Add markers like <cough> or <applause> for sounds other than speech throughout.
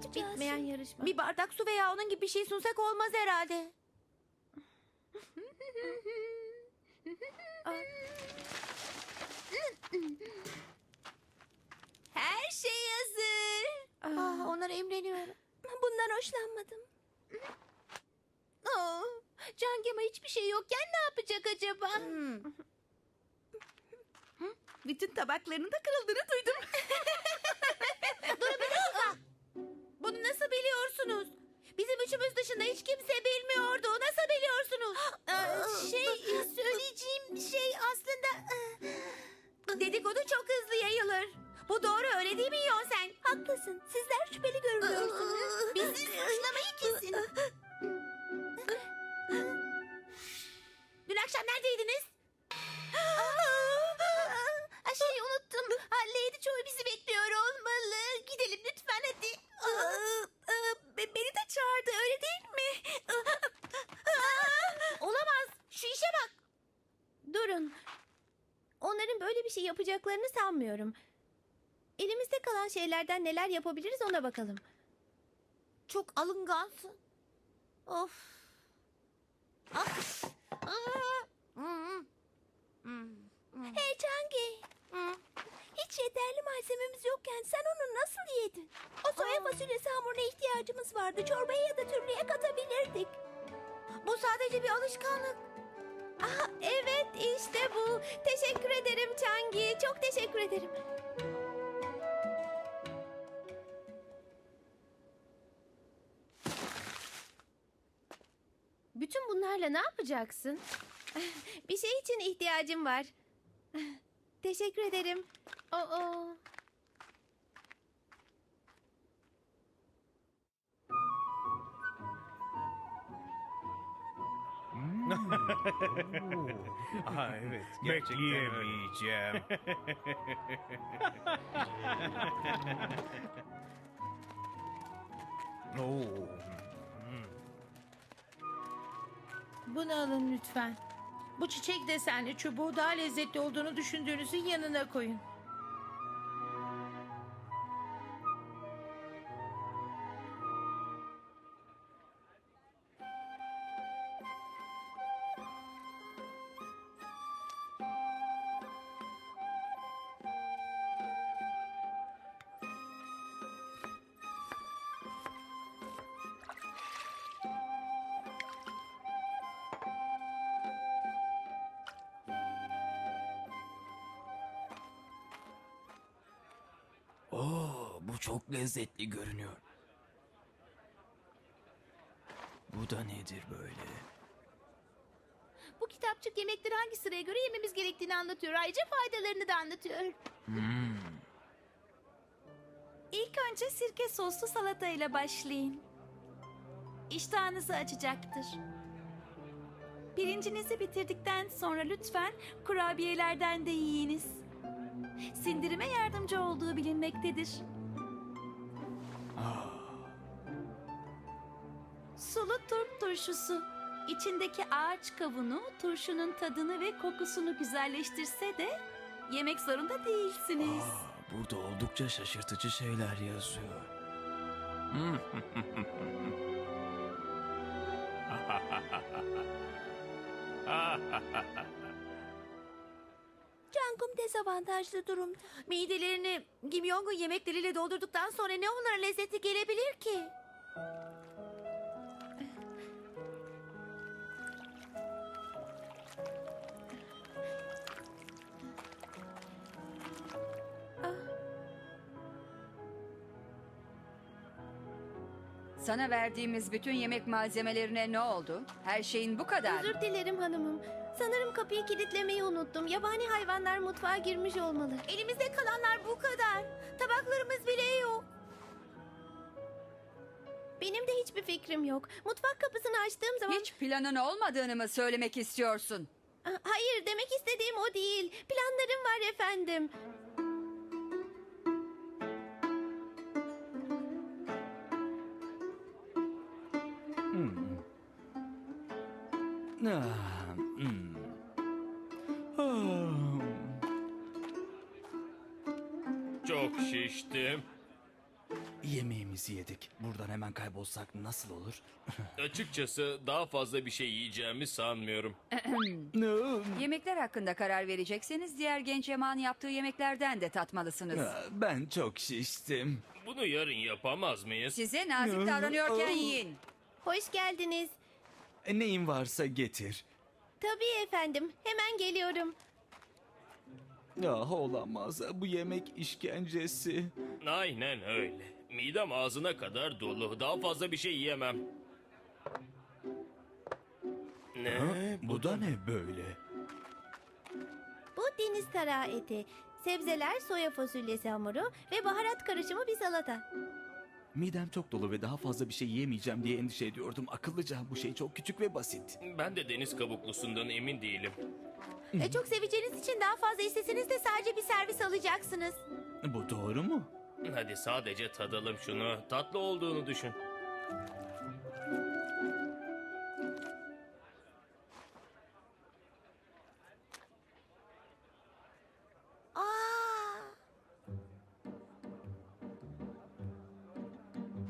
Hiç bitmeyen yarışma. Bir bardak su veya onun gibi bir şey sunsak olmaz herhalde. Söyleyeceğim şey aslında Dedikodu çok hızlı yayılır. Bu doğru öyle değil mi Yonsen? haklısın. Sizler şüpheli görünüyorsunuz. Bizi suçlamayı kesin. Dün akşam neredeydiniz? Aa, şey unuttum. Lady Joy bizi bekliyor olmalı. Gidelim lütfen hadi. beni de çağırdı öyle değil mi? Olamaz. Şu işe bak. Durun. Onların böyle bir şey yapacaklarını sanmıyorum. Elimizde kalan şeylerden neler yapabiliriz ona bakalım. Çok alıngansın. Of. Ah. Ah. Hmm. Hmm. Hey Cangi. Hmm. Hiç yeterli malzememiz yokken sen onu nasıl yedin? O soya fasulyesi hamuruna ihtiyacımız vardı. Çorbaya ya da türlüye katabilirdik. Bu sadece bir alışkanlık. Aha, evet işte bu. Teşekkür ederim Cangi. Çok teşekkür ederim. Bütün bunlarla ne yapacaksın? <laughs> Bir şey için ihtiyacım var. <laughs> Teşekkür ederim. Oo. <laughs> Aha evet. Gerçekten öyle. Bekleyemeyeceğim. <laughs> Oo. Bunu alın lütfen. Bu çiçek desenli çubuğu daha lezzetli olduğunu düşündüğünüzün yanına koyun. Çok lezzetli görünüyor. Bu da nedir böyle? Bu kitapçık yemekleri hangi sıraya göre yememiz gerektiğini anlatıyor. Ayrıca faydalarını da anlatıyor. Hmm, İlk önce sirke soslu salata ile başlayın. İştahınızı açacaktır. Pirincinizi bitirdikten sonra lütfen kurabiyelerden de yiyiniz. Sindirime yardımcı olduğu bilinmektedir. Sulu turp turşusu. İçindeki ağaç kavunu turşunun tadını ve kokusunu güzelleştirse de yemek zorunda değilsiniz. aa, burada oldukça şaşırtıcı şeyler yazıyor. <laughs> <laughs> Cangum dezavantajlı durumda. Midelerini Kim Jong'un yemekleriyle doldurduktan sonra ne onlara lezzeti gelebilir ki? Sana verdiğimiz bütün yemek malzemelerine ne oldu? Her şeyin bu kadar. mı? Özür dilerim hanımım. Sanırım kapıyı kilitlemeyi unuttum. Yabani hayvanlar mutfağa girmiş olmalı. Elimizde kalanlar bu kadar. Tabaklarımız bile yok. Benim de hiçbir fikrim yok. Mutfak kapısını açtığım zaman... Hiç planın olmadığını mı söylemek istiyorsun? Ah, Hayır demek istediğim o değil. Planlarım var efendim. Yemeğimizi yedik. Buradan hemen kaybolsak nasıl olur? <laughs> Açıkçası daha fazla bir şey yiyeceğimi sanmıyorum. Yemekler hakkında karar verecekseniz diğer genç yaman yaptığı yemeklerden de tatmalısınız. Ben çok şiştim. Bunu yarın yapamaz mıyız? Size nazik davranıyorken yiyin. Hoş geldiniz. E, Neyin varsa getir. Tabii efendim. Hemen geliyorum. Ah olamaz. Bu yemek işkencesi. Aynen öyle. Midem ağzına kadar dolu. Daha fazla bir şey yiyemem. Ne? Bu da ne böyle? Bu deniz tarağı eti. Sebzeler, soya fasulyesi hamuru ve baharat karışımı bir salata. Midem çok dolu ve daha fazla bir şey yiyemeyeceğim diye endişe ediyordum. Akıllıca bu şey çok küçük ve basit. Ben de deniz kabuklusundan emin değilim. E, çok seveceğiniz için daha fazla isteseniz de sadece bir servis alacaksınız. Bu doğru mu? Hadi sadece tadalım şunu. Tatlı olduğunu düşün. Aa,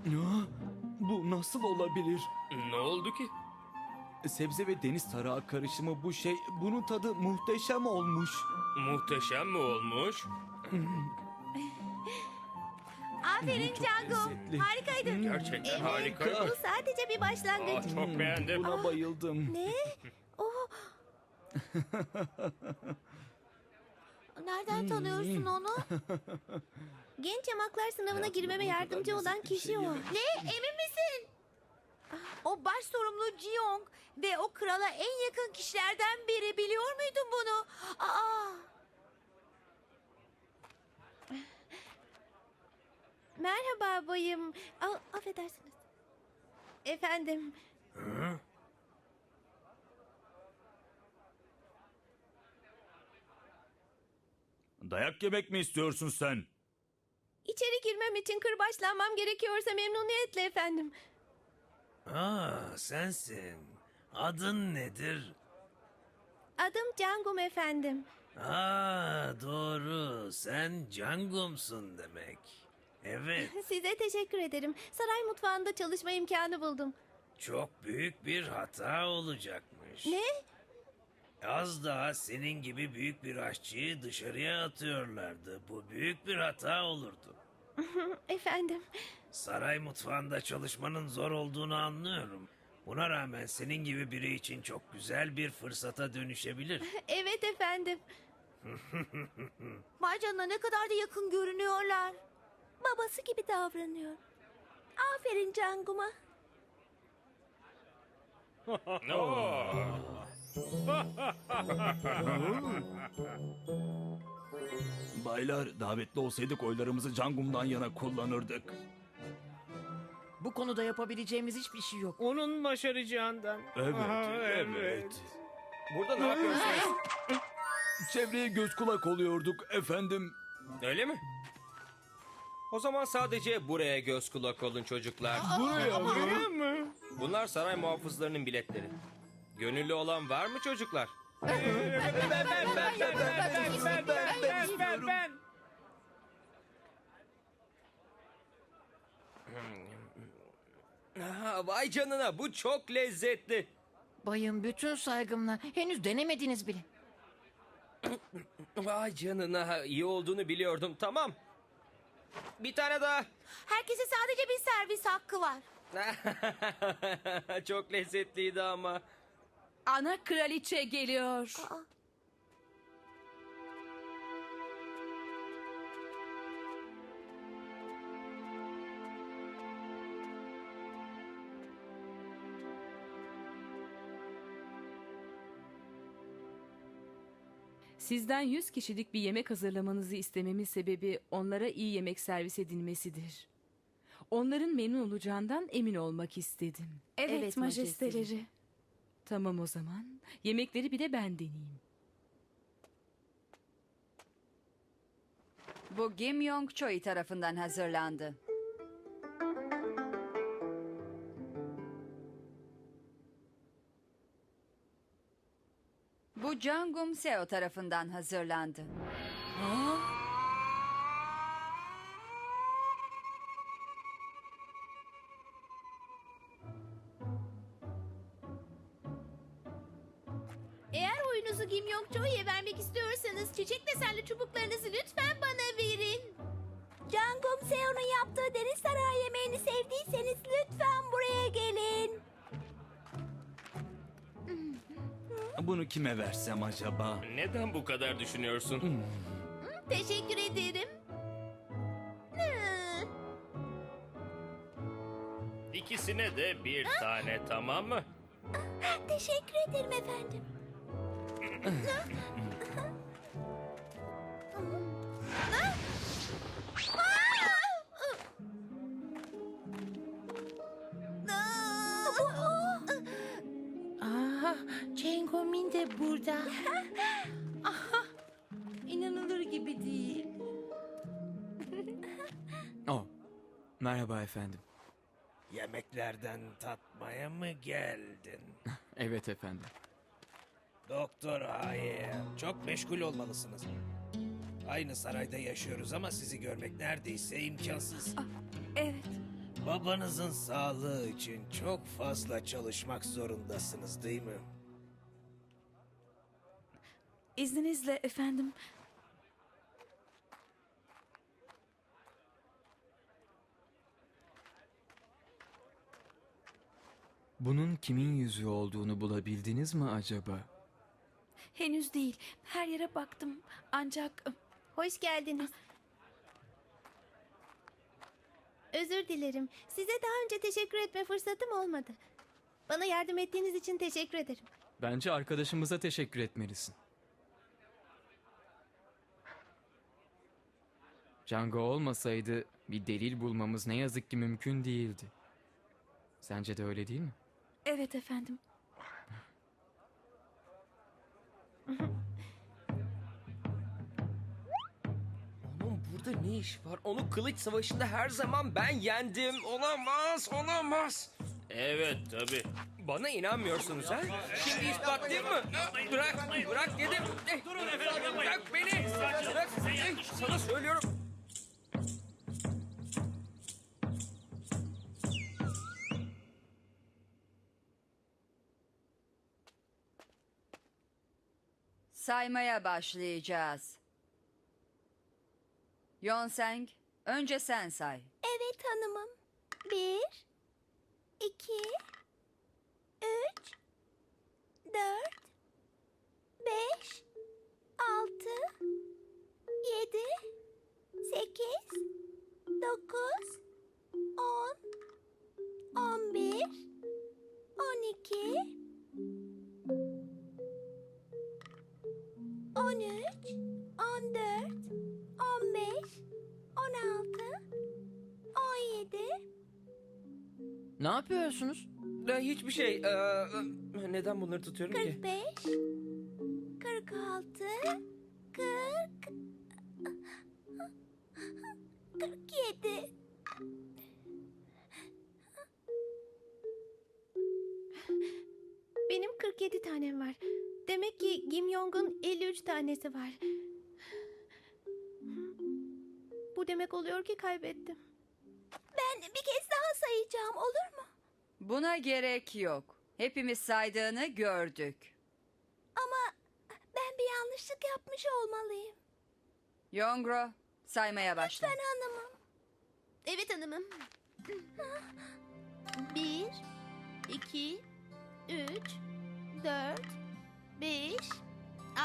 Ah, Bu nasıl olabilir? Ne oldu ki? Sebze ve deniz tarağı karışımı bu şey. Bunun tadı muhteşem olmuş. Muhteşem mi olmuş? <laughs> aferin çok Cango. lezzetli. Harikaydın. Gerçekten harikaymış. Bu sadece bir başlangıç. Aa, çok beğendim. Buna bayıldım. Ne? <laughs> Oh. Nereden tanıyorsun onu? Genç yamaklar sınavına girmeme yardımcı olan kişi şey o. Ne? Emin misin? O baş sorumlu Jiyong ve o krala en yakın kişilerden biri. Biliyor muydun bunu? Aa. Merhaba bayım. Aa, affedersiniz. Efendim. Dayak yemek mi istiyorsun sen? İçeri girmem için kırbaçlanmam gerekiyorsa memnuniyetle efendim. Aa, sensin. Adın nedir? Adım Cangum efendim. Aa, doğru. Sen Cangum'sun demek. Evet, <laughs> Size teşekkür ederim. Saray mutfağında çalışma imkanı buldum. çok büyük bir hata olacakmış. Ne? Az daha senin gibi büyük bir aşçıyı dışarıya atıyorlardı. Bu büyük bir hata olurdu. <laughs> Efendim. Saray mutfağında çalışmanın zor olduğunu anlıyorum. Buna rağmen senin gibi biri için çok güzel bir fırsata dönüşebilir. <laughs> Evet efendim. Vay canına ne kadar da yakın görünüyorlar. Babası gibi davranıyor. Aferin Cangum'a. Baylar davetli olsaydık oylarımızı Cangum'dan yana kullanırdık. Bu konuda yapabileceğimiz hiçbir şey yok. Onun başaracağından. Evet, Aha, evet. Burada ne yapıyorsunuz? Çevreye göz kulak oluyorduk efendim. Öyle mi? O zaman sadece buraya göz kulak olun çocuklar. Buraya mı? Bunlar saray muhafızlarının biletleri. Gönüllü olan var mı çocuklar? Aha, vay canına bu çok lezzetli. Bayım bütün saygımla henüz denemediniz bile. Vay canına iyi olduğunu biliyordum tamam. Bir tane daha. Herkese sadece bir servis hakkı var. <laughs> çok lezzetliydi ama. Ana kraliçe geliyor. Sizden 100 kişilik bir yemek hazırlamanızı istememin sebebi onlara iyi yemek servis edilmesidir. Onların memnun olacağından emin olmak istedim. Evet, Evet, majesteleri. majesteleri. Tamam o zaman. Yemekleri bir de ben deneyeyim. Bu Kim Yong Choi tarafından hazırlandı. Bu Jangum Seo tarafından hazırlandı. Acaba? Neden bu kadar düşünüyorsun? Teşekkür ederim. Hı. İkisine de bir tane tamam mı? Teşekkür ederim efendim. <laughs> De burada. Aha, <laughs> inanılır gibi değil. <laughs> Oh, merhaba efendim. Yemeklerden tatmaya mı geldin? <laughs> Evet efendim. Doktor hayır. Çok meşgul olmalısınız. Aynı sarayda yaşıyoruz ama sizi görmek neredeyse imkansız. Evet. Babanızın sağlığı için çok fazla çalışmak zorundasınız değil mi? İzninizle efendim. Bunun kimin yüzü olduğunu bulabildiniz mi acaba? Henüz değil. Her yere baktım. Ancak Hoş geldiniz. Özür dilerim. Size daha önce teşekkür etme fırsatım olmadı. Bana yardım ettiğiniz için teşekkür ederim. Bence arkadaşımıza teşekkür etmelisin. Django olmasaydı bir delil bulmamız ne yazık ki mümkün değildi. Sence de öyle değil mi? evet efendim. Onun burada ne iş var? Onu kılıç savaşında her zaman ben yendim. Olamaz, olamaz. Evet tabi. Bana inanmıyorsunuz ha? Şimdi ispatlayayım mı? Bırak, bırak dedim. Eh, Bırak beni. Bırak. Eh, Sana söylüyorum. Saymaya başlayacağız. Yonseng, önce sen say. Evet hanımım. Bir, iki, üç, dört, yapıyorsunuz? Eh, Hiçbir şey. Ee, neden bunları tutuyorum ki? 45 46 40 47 Benim 47 tanem var. Demek ki Kim Jong'un 53 tanesi var. Bu demek oluyor ki kaybettim. Ben bir kez sayacağım olur mu? Buna gerek yok. Hepimiz saydığını gördük. Ama ben bir yanlışlık yapmış olmalıyım. Yongro, saymaya başla. Ben hanımım. Evet hanımım. Bir, iki, üç, dört, beş,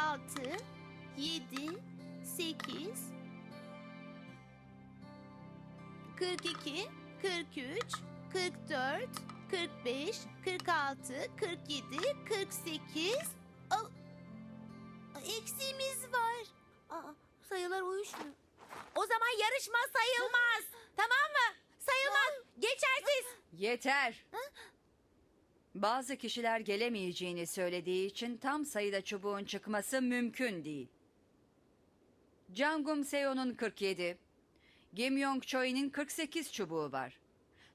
altı, yedi, sekiz, kırk iki, kırk üç, kırk dört, kırk beş, kırk altı, kırk yedi, kırk sekiz. Aa, Eksiğimiz var. Aa, sayılar uyuşmuyor. O zaman yarışma sayılmaz. tamam mı? Sayılmaz. Geçersiz. Yeter. Bazı kişiler gelemeyeceğini söylediği için tam sayıda çubuğun çıkması mümkün değil. Jangum Seo'nun 47, Kim Yong Choi'nin 48 çubuğu var.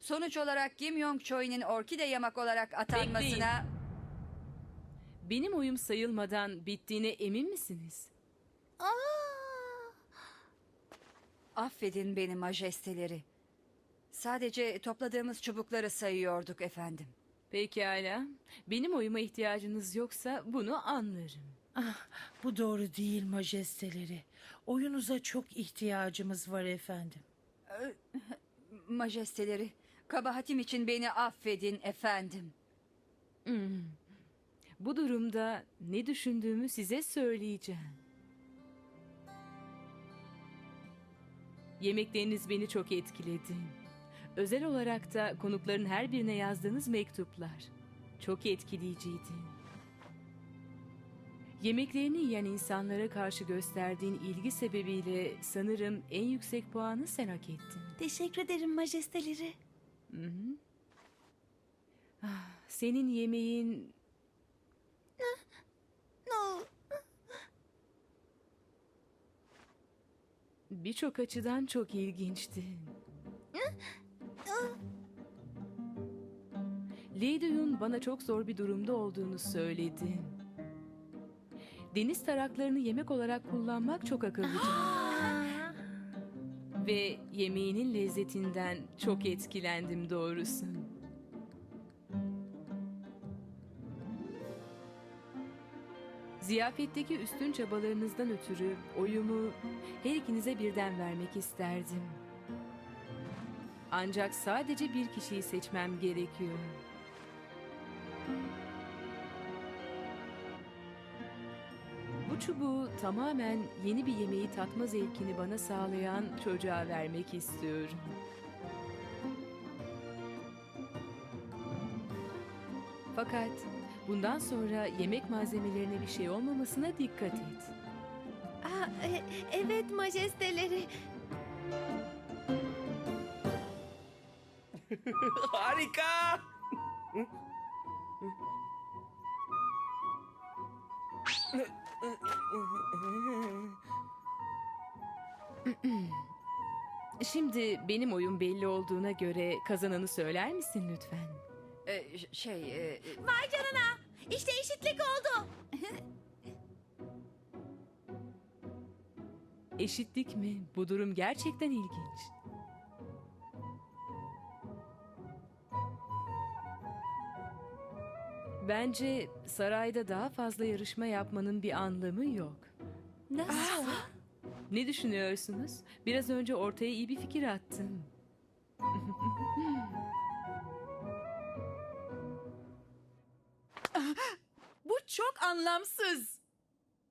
Sonuç olarak Kim Yong Choi'nin orkide yamak olarak atanmasına... Benim oyum sayılmadan bittiğine emin misiniz? Aa, Affedin beni majesteleri. Sadece topladığımız çubukları sayıyorduk efendim. Pekala. Benim oyuma ihtiyacınız yoksa bunu anlarım. Ah, bu doğru değil majesteleri. Oyunuza çok ihtiyacımız var efendim. Majesteleri, kabahatim için beni affedin efendim. Hmm. Bu durumda ne düşündüğümü size söyleyeceğim. Yemekleriniz beni çok etkiledi. Özel olarak da konukların her birine yazdığınız mektuplar. Çok etkileyiciydi. Yemeklerini yiyen insanlara karşı gösterdiğin ilgi sebebiyle sanırım en yüksek puanı sen hak ettin. Teşekkür ederim majesteleri. Hı hı. Ah, Senin yemeğin no. birçok açıdan çok ilginçti. Lady Yun bana çok zor bir durumda olduğunu söyledi. Deniz taraklarını yemek olarak kullanmak çok akıllıca. Ve yemeğinin lezzetinden çok etkilendim doğrusu. Ziyafetteki üstün çabalarınızdan ötürü oyumu her ikinize birden vermek isterdim. Ancak sadece bir kişiyi seçmem gerekiyor. Bu çubuğu tamamen yeni bir yemeği tatma zevkini bana sağlayan çocuğa vermek istiyorum. Fakat bundan sonra yemek malzemelerine bir şey olmamasına dikkat et. Aa, e- evet majesteleri. <laughs> Harika. <laughs> <laughs> Şimdi benim oyun belli olduğuna göre kazananı söyler misin lütfen? Ee, ş- şey, e, Vay canına. İşte eşitlik oldu. <laughs> Eşitlik mi? Bu durum gerçekten ilginç. Bence sarayda daha fazla yarışma yapmanın bir anlamı yok. Nasıl? Ne düşünüyorsunuz? Biraz önce ortaya iyi bir fikir attım. <laughs> Bu çok anlamsız.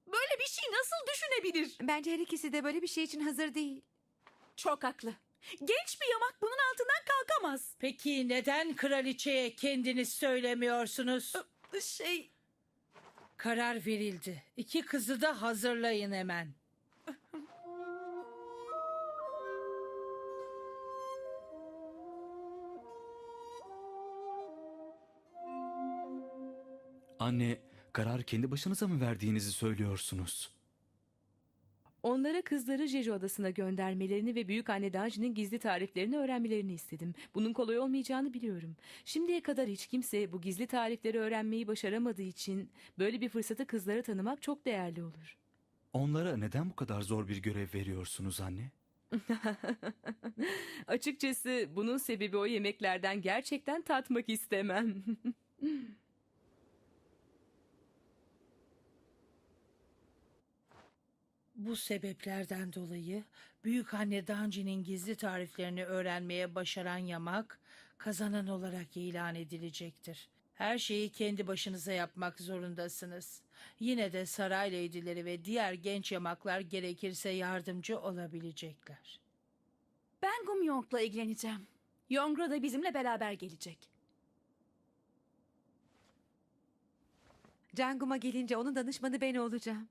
Böyle bir şey nasıl düşünebilir? Bence her ikisi de böyle bir şey için hazır değil. Çok haklı. Genç bir yamak bunun altından kalkamaz. Peki neden kraliçeye kendiniz söylemiyorsunuz? Şey, Karar verildi. İki kızı da hazırlayın hemen. Anne, karar kendi başınıza mı verdiğinizi söylüyorsunuz? Onlara kızları Jeju Adası'na göndermelerini ve büyük anne Danji'nin gizli tariflerini öğrenmelerini istedim. Bunun kolay olmayacağını biliyorum. Şimdiye kadar hiç kimse bu gizli tarifleri öğrenmeyi başaramadığı için böyle bir fırsatı kızlara tanımak çok değerli olur. Onlara neden bu kadar zor bir görev veriyorsunuz anne? <laughs> Açıkçası bunun sebebi o yemeklerden gerçekten tatmak istemem. <laughs> Bu sebeplerden dolayı büyük anne Danci'nin gizli tariflerini öğrenmeye başaran yamak kazanan olarak ilan edilecektir. Her şeyi kendi başınıza yapmak zorundasınız. Yine de saray leydileri ve diğer genç yamaklar gerekirse yardımcı olabilecekler. ben Gumyong'la ilgileneceğim. Yongro da bizimle beraber gelecek. Cangum'a gelince onun danışmanı ben olacağım.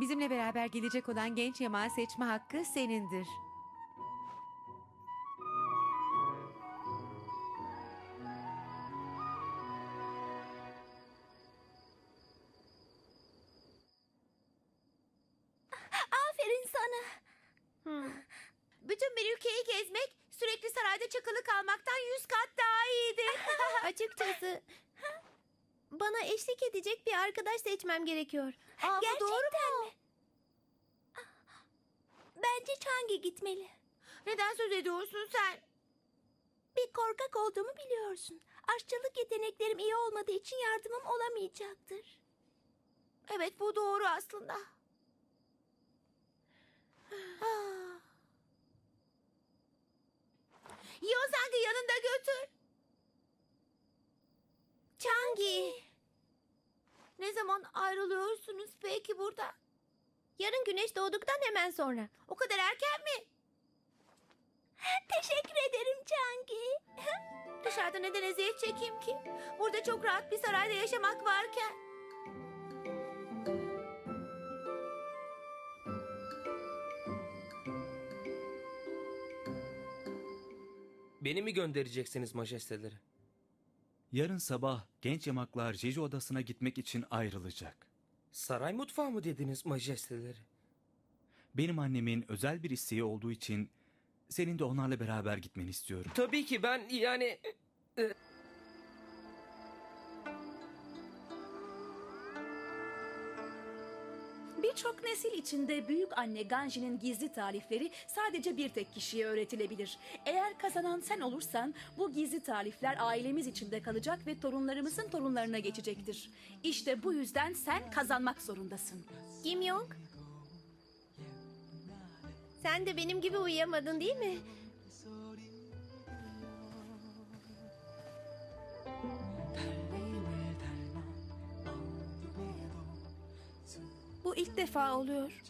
Bizimle beraber gelecek olan genç yamağı seçme hakkı senindir. Aferin sana. Hmm. Bütün bir ülkeyi gezmek sürekli sarayda çakılı kalmaktan yüz kat daha iyidir. <laughs> Açıkçası bana eşlik edecek bir arkadaş seçmem gerekiyor. Aa, bu doğru mu? Gerçekten Bence Changi gitmeli. Neden söz ediyorsun sen? Bir korkak olduğumu biliyorsun. Aşçılık yeteneklerim iyi olmadığı için yardımım olamayacaktır. Evet bu doğru aslında. Ah. Yosang'ı yanında götür. Changi. Ne zaman ayrılıyorsunuz peki burada? Yarın güneş doğduktan hemen sonra. O kadar erken mi? <laughs> Teşekkür ederim Changi. <laughs> Dışarıda neden eziyet çekeyim ki? Burada çok rahat bir sarayda yaşamak varken. Beni mi göndereceksiniz majesteleri? Yarın sabah genç yamaklar Jeju odasına gitmek için ayrılacak. Saray mutfağı mı dediniz majesteleri? Benim annemin özel bir isteği olduğu için senin de onlarla beraber gitmeni istiyorum. Tabii ki ben yani... Birçok nesil içinde büyük anne Ganji'nin gizli tarifleri sadece bir tek kişiye öğretilebilir. Eğer kazanan sen olursan bu gizli tarifler ailemiz içinde kalacak ve torunlarımızın torunlarına geçecektir. İşte bu yüzden sen kazanmak zorundasın. Kim Yong? Sen de benim gibi uyuyamadın değil mi? <laughs> Bu ilk defa oluyor.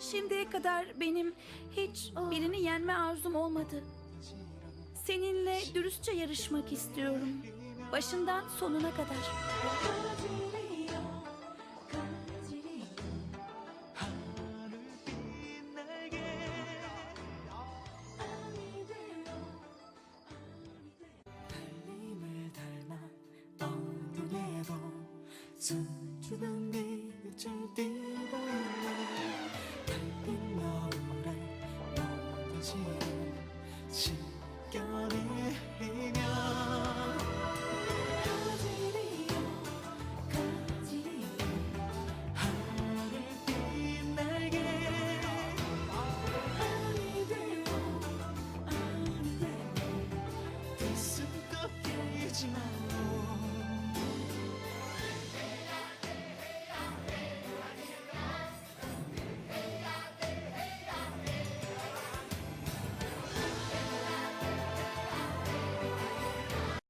Şimdiye kadar benim hiç ah. birini yenme arzum olmadı. Seninle dürüstçe yarışmak istiyorum. Başından sonuna kadar. 주변 上帝